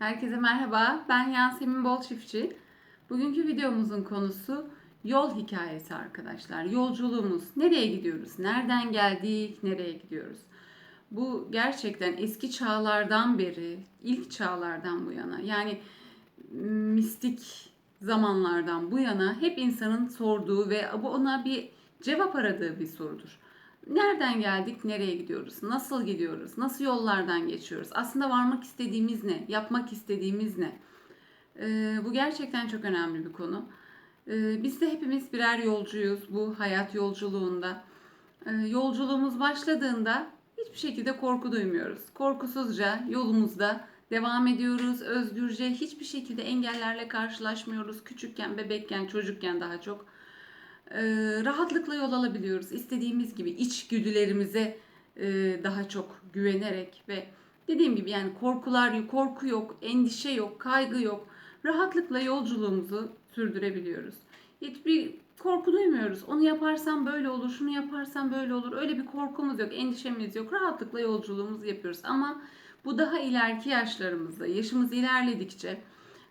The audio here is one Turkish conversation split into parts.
Herkese merhaba, ben Yasemin Bol. Bugünkü videomuzun konusu yol hikayesi arkadaşlar. Yolculuğumuz, nereye gidiyoruz, nereden geldik, nereye gidiyoruz? Bu gerçekten eski çağlardan beri, ilk çağlardan bu yana, yani mistik zamanlardan bu yana hep insanın sorduğu ve ona bir cevap aradığı bir sorudur. Nereden geldik, nereye gidiyoruz? Nasıl gidiyoruz? Nasıl yollardan geçiyoruz? Aslında varmak istediğimiz ne? Yapmak istediğimiz ne? Ee, bu gerçekten çok önemli bir konu. Ee, biz de hepimiz birer yolcuyuz bu hayat yolculuğunda. Ee, yolculuğumuz başladığında hiçbir şekilde korku duymuyoruz. Korkusuzca yolumuzda devam ediyoruz. Özgürce hiçbir şekilde engellerle karşılaşmıyoruz. Küçükken, bebekken, çocukken daha çok e, rahatlıkla yol alabiliyoruz. İstediğimiz gibi içgüdülerimize e, daha çok güvenerek ve dediğim gibi yani korkular korku yok, endişe yok, kaygı yok. Rahatlıkla yolculuğumuzu sürdürebiliyoruz. Hiçbir korku duymuyoruz. Onu yaparsam böyle olur, şunu yaparsam böyle olur. Öyle bir korkumuz yok, endişemiz yok. Rahatlıkla yolculuğumuzu yapıyoruz. Ama bu daha ileriki yaşlarımızda, yaşımız ilerledikçe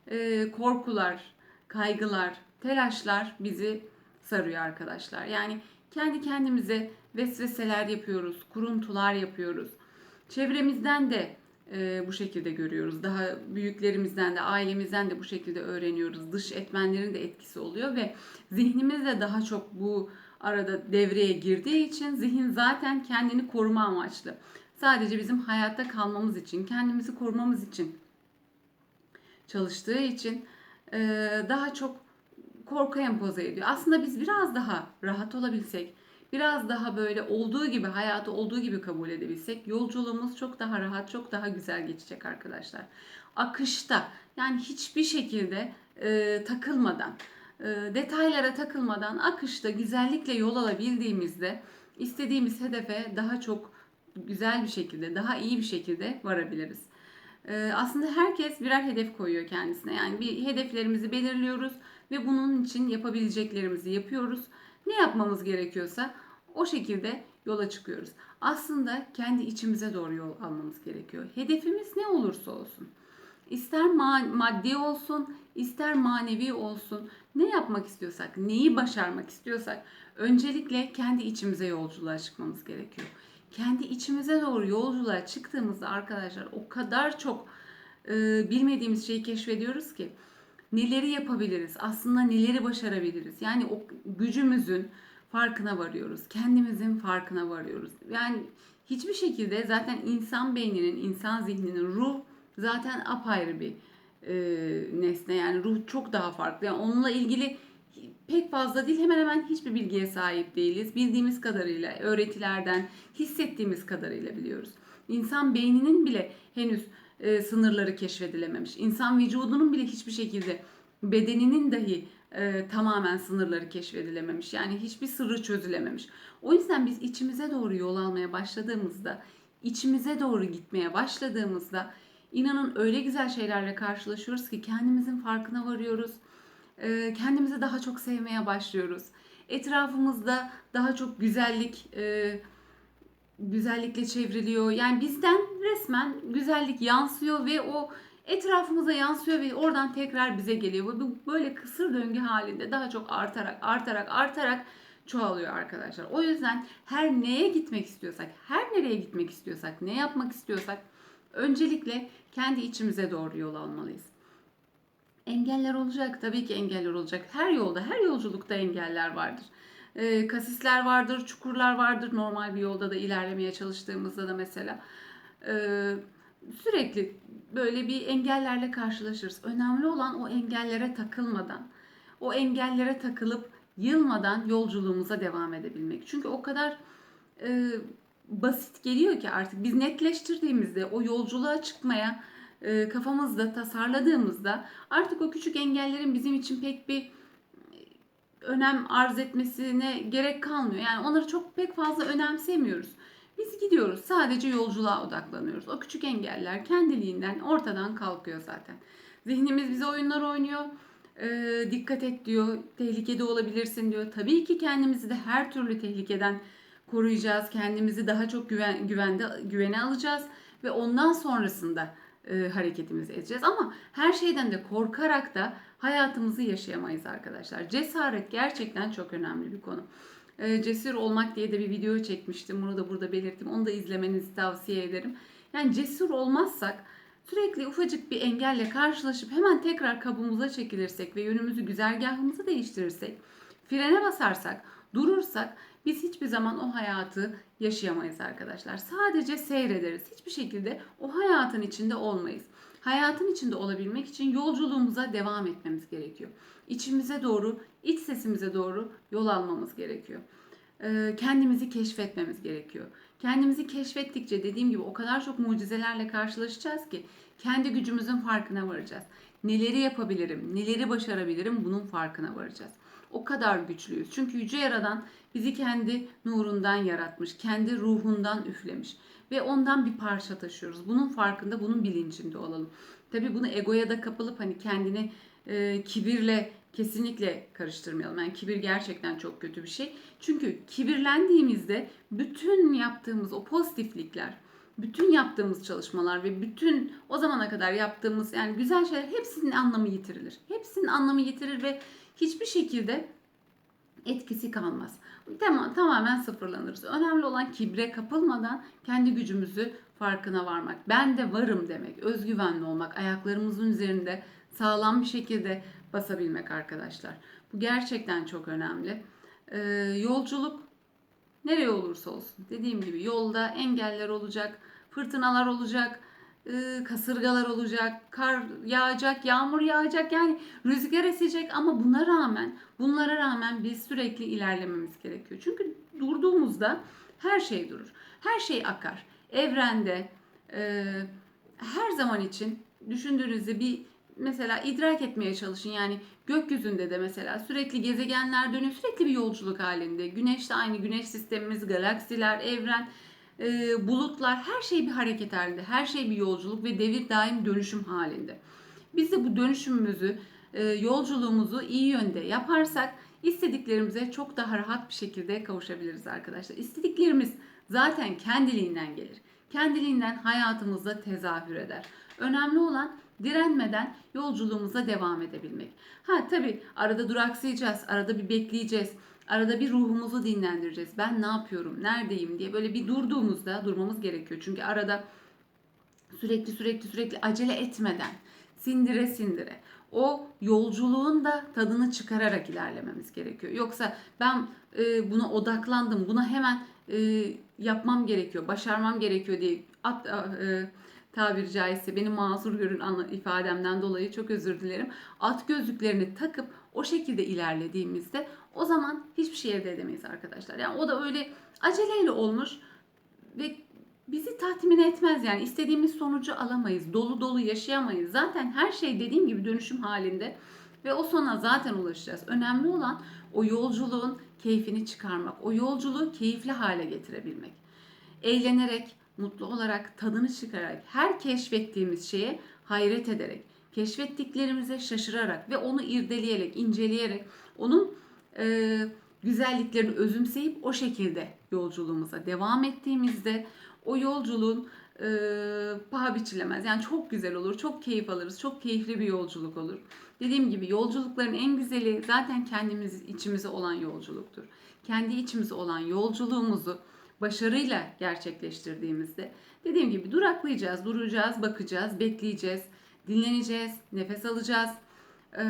e, korkular, kaygılar, telaşlar bizi sarıyor arkadaşlar. Yani kendi kendimize vesveseler yapıyoruz, kuruntular yapıyoruz. Çevremizden de e, bu şekilde görüyoruz. Daha büyüklerimizden de, ailemizden de bu şekilde öğreniyoruz. Dış etmenlerin de etkisi oluyor ve zihnimiz de daha çok bu arada devreye girdiği için zihin zaten kendini koruma amaçlı. Sadece bizim hayatta kalmamız için, kendimizi korumamız için çalıştığı için e, daha çok korku empoze ediyor. Aslında biz biraz daha rahat olabilsek, biraz daha böyle olduğu gibi, hayatı olduğu gibi kabul edebilsek yolculuğumuz çok daha rahat, çok daha güzel geçecek arkadaşlar. Akışta yani hiçbir şekilde e, takılmadan, e, detaylara takılmadan akışta güzellikle yol alabildiğimizde istediğimiz hedefe daha çok güzel bir şekilde, daha iyi bir şekilde varabiliriz. E, aslında herkes birer hedef koyuyor kendisine. Yani bir hedeflerimizi belirliyoruz ve bunun için yapabileceklerimizi yapıyoruz. Ne yapmamız gerekiyorsa o şekilde yola çıkıyoruz. Aslında kendi içimize doğru yol almamız gerekiyor. Hedefimiz ne olursa olsun. İster ma- maddi olsun, ister manevi olsun. Ne yapmak istiyorsak, neyi başarmak istiyorsak öncelikle kendi içimize yolculuğa çıkmamız gerekiyor. Kendi içimize doğru yolculuğa çıktığımızda arkadaşlar o kadar çok e, bilmediğimiz şeyi keşfediyoruz ki neleri yapabiliriz? Aslında neleri başarabiliriz? Yani o gücümüzün farkına varıyoruz. Kendimizin farkına varıyoruz. Yani hiçbir şekilde zaten insan beyninin, insan zihninin ruh zaten apayrı bir e, nesne. Yani ruh çok daha farklı. Yani onunla ilgili pek fazla değil hemen hemen hiçbir bilgiye sahip değiliz. Bildiğimiz kadarıyla, öğretilerden, hissettiğimiz kadarıyla biliyoruz. İnsan beyninin bile henüz e, sınırları keşfedilememiş. İnsan vücudunun bile hiçbir şekilde bedeninin dahi e, tamamen sınırları keşfedilememiş. Yani hiçbir sırrı çözülememiş. O yüzden biz içimize doğru yol almaya başladığımızda, içimize doğru gitmeye başladığımızda inanın öyle güzel şeylerle karşılaşıyoruz ki kendimizin farkına varıyoruz. E, kendimizi daha çok sevmeye başlıyoruz. Etrafımızda daha çok güzellik e, güzellikle çevriliyor. Yani bizden resmen güzellik yansıyor ve o etrafımıza yansıyor ve oradan tekrar bize geliyor. Bu böyle kısır döngü halinde daha çok artarak artarak artarak çoğalıyor arkadaşlar. O yüzden her neye gitmek istiyorsak, her nereye gitmek istiyorsak, ne yapmak istiyorsak öncelikle kendi içimize doğru yol almalıyız. Engeller olacak, tabii ki engeller olacak. Her yolda, her yolculukta engeller vardır. E, kasisler vardır, çukurlar vardır. Normal bir yolda da ilerlemeye çalıştığımızda da mesela e, sürekli böyle bir engellerle karşılaşırız. Önemli olan o engellere takılmadan, o engellere takılıp yılmadan yolculuğumuza devam edebilmek. Çünkü o kadar e, basit geliyor ki artık biz netleştirdiğimizde o yolculuğa çıkmaya e, kafamızda tasarladığımızda artık o küçük engellerin bizim için pek bir önem arz etmesine gerek kalmıyor. Yani onları çok pek fazla önemsemiyoruz. Biz gidiyoruz. Sadece yolculuğa odaklanıyoruz. O küçük engeller kendiliğinden ortadan kalkıyor zaten. Zihnimiz bize oyunlar oynuyor. Ee, dikkat et diyor. Tehlikede olabilirsin diyor. Tabii ki kendimizi de her türlü tehlikeden koruyacağız. Kendimizi daha çok güven, güvende güvene alacağız ve ondan sonrasında e, hareketimizi edeceğiz. Ama her şeyden de korkarak da hayatımızı yaşayamayız arkadaşlar. Cesaret gerçekten çok önemli bir konu. E, cesur olmak diye de bir video çekmiştim. Bunu da burada belirttim. Onu da izlemenizi tavsiye ederim. Yani cesur olmazsak sürekli ufacık bir engelle karşılaşıp hemen tekrar kabuğumuza çekilirsek ve yönümüzü güzergahımızı değiştirirsek, frene basarsak, durursak biz hiçbir zaman o hayatı yaşayamayız arkadaşlar. Sadece seyrederiz. Hiçbir şekilde o hayatın içinde olmayız. Hayatın içinde olabilmek için yolculuğumuza devam etmemiz gerekiyor. İçimize doğru, iç sesimize doğru yol almamız gerekiyor. Ee, kendimizi keşfetmemiz gerekiyor. Kendimizi keşfettikçe dediğim gibi o kadar çok mucizelerle karşılaşacağız ki kendi gücümüzün farkına varacağız. Neleri yapabilirim, neleri başarabilirim bunun farkına varacağız. O kadar güçlüyüz. Çünkü Yüce Yaradan bizi kendi nurundan yaratmış, kendi ruhundan üflemiş ve ondan bir parça taşıyoruz. Bunun farkında, bunun bilincinde olalım. Tabii bunu egoya da kapılıp hani kendini e, kibirle kesinlikle karıştırmayalım. Yani kibir gerçekten çok kötü bir şey. Çünkü kibirlendiğimizde bütün yaptığımız o pozitiflikler, bütün yaptığımız çalışmalar ve bütün o zamana kadar yaptığımız yani güzel şeyler hepsinin anlamı yitirilir. Hepsinin anlamı yitirir ve hiçbir şekilde etkisi kalmaz. Tamam, tamamen sıfırlanırız. Önemli olan kibre kapılmadan kendi gücümüzü farkına varmak. Ben de varım demek. Özgüvenli olmak. Ayaklarımızın üzerinde sağlam bir şekilde basabilmek arkadaşlar. Bu gerçekten çok önemli. Ee, yolculuk nereye olursa olsun. Dediğim gibi yolda engeller olacak, fırtınalar olacak, kasırgalar olacak, kar yağacak, yağmur yağacak yani rüzgar esecek ama buna rağmen bunlara rağmen biz sürekli ilerlememiz gerekiyor. Çünkü durduğumuzda her şey durur. Her şey akar. Evrende e, her zaman için düşündüğünüzde bir mesela idrak etmeye çalışın. Yani gökyüzünde de mesela sürekli gezegenler dönüyor. Sürekli bir yolculuk halinde. Güneş de aynı güneş sistemimiz, galaksiler, evren e, bulutlar her şey bir hareket halinde. Her şey bir yolculuk ve devir daim dönüşüm halinde. Biz de bu dönüşümümüzü, e, yolculuğumuzu iyi yönde yaparsak istediklerimize çok daha rahat bir şekilde kavuşabiliriz arkadaşlar. İstediklerimiz zaten kendiliğinden gelir. Kendiliğinden hayatımızda tezahür eder. Önemli olan direnmeden yolculuğumuza devam edebilmek. Ha tabii arada duraksayacağız, arada bir bekleyeceğiz. Arada bir ruhumuzu dinlendireceğiz. Ben ne yapıyorum, neredeyim diye böyle bir durduğumuzda durmamız gerekiyor. Çünkü arada sürekli sürekli sürekli acele etmeden sindire sindire o yolculuğun da tadını çıkararak ilerlememiz gerekiyor. Yoksa ben e, buna odaklandım, buna hemen e, yapmam gerekiyor, başarmam gerekiyor diye at, e, tabiri caizse beni mazur görün ifademden dolayı çok özür dilerim. At gözlüklerini takıp o şekilde ilerlediğimizde o zaman hiçbir şey elde edemeyiz arkadaşlar. Yani o da öyle aceleyle olmuş ve bizi tatmin etmez yani istediğimiz sonucu alamayız. Dolu dolu yaşayamayız. Zaten her şey dediğim gibi dönüşüm halinde ve o sona zaten ulaşacağız. Önemli olan o yolculuğun keyfini çıkarmak. O yolculuğu keyifli hale getirebilmek. Eğlenerek, mutlu olarak, tadını çıkararak, her keşfettiğimiz şeye hayret ederek, keşfettiklerimize şaşırarak ve onu irdeleyerek, inceleyerek, onun e, güzelliklerini özümseyip o şekilde yolculuğumuza devam ettiğimizde o yolculuğun e, paha biçilemez. Yani çok güzel olur, çok keyif alırız, çok keyifli bir yolculuk olur. Dediğim gibi yolculukların en güzeli zaten kendimiz içimize olan yolculuktur. Kendi içimize olan yolculuğumuzu başarıyla gerçekleştirdiğimizde dediğim gibi duraklayacağız, duracağız, bakacağız, bekleyeceğiz, dinleneceğiz, nefes alacağız. Ee,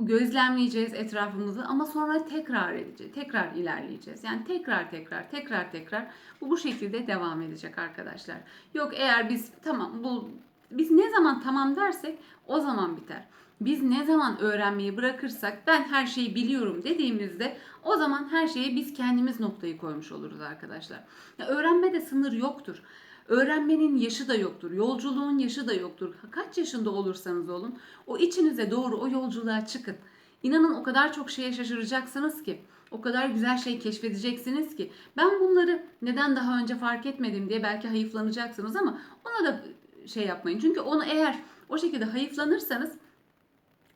gözlemleyeceğiz etrafımızı ama sonra tekrar edeceğiz. Tekrar ilerleyeceğiz. Yani tekrar tekrar tekrar tekrar bu bu şekilde devam edecek arkadaşlar. Yok eğer biz tamam bu biz ne zaman tamam dersek o zaman biter. Biz ne zaman öğrenmeyi bırakırsak ben her şeyi biliyorum dediğimizde o zaman her şeye biz kendimiz noktayı koymuş oluruz arkadaşlar. Ya öğrenmede sınır yoktur. Öğrenmenin yaşı da yoktur. Yolculuğun yaşı da yoktur. Kaç yaşında olursanız olun o içinize doğru o yolculuğa çıkın. İnanın o kadar çok şeye şaşıracaksınız ki. O kadar güzel şey keşfedeceksiniz ki. Ben bunları neden daha önce fark etmedim diye belki hayıflanacaksınız ama ona da şey yapmayın. Çünkü onu eğer o şekilde hayıflanırsanız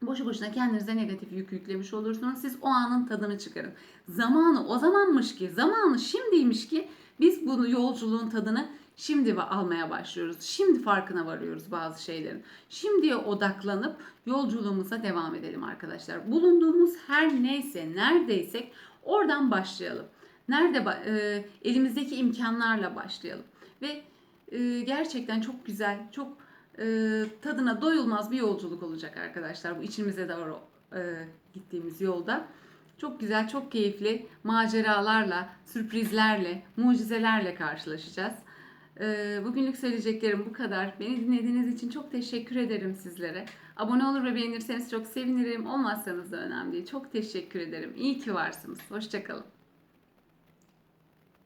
boşu boşuna kendinize negatif yük yüklemiş olursunuz. Siz o anın tadını çıkarın. Zamanı o zamanmış ki, zamanı şimdiymiş ki biz bunu yolculuğun tadını Şimdi almaya başlıyoruz. Şimdi farkına varıyoruz bazı şeylerin. Şimdiye odaklanıp yolculuğumuza devam edelim arkadaşlar. Bulunduğumuz her neyse, neredeysek oradan başlayalım. Nerede e, elimizdeki imkanlarla başlayalım. Ve e, gerçekten çok güzel, çok e, tadına doyulmaz bir yolculuk olacak arkadaşlar. Bu içimize doğru e, gittiğimiz yolda. Çok güzel, çok keyifli maceralarla, sürprizlerle, mucizelerle karşılaşacağız. E, bugünlük söyleyeceklerim bu kadar. Beni dinlediğiniz için çok teşekkür ederim sizlere. Abone olur ve beğenirseniz çok sevinirim. Olmazsanız da önemli değil. Çok teşekkür ederim. İyi ki varsınız. Hoşçakalın.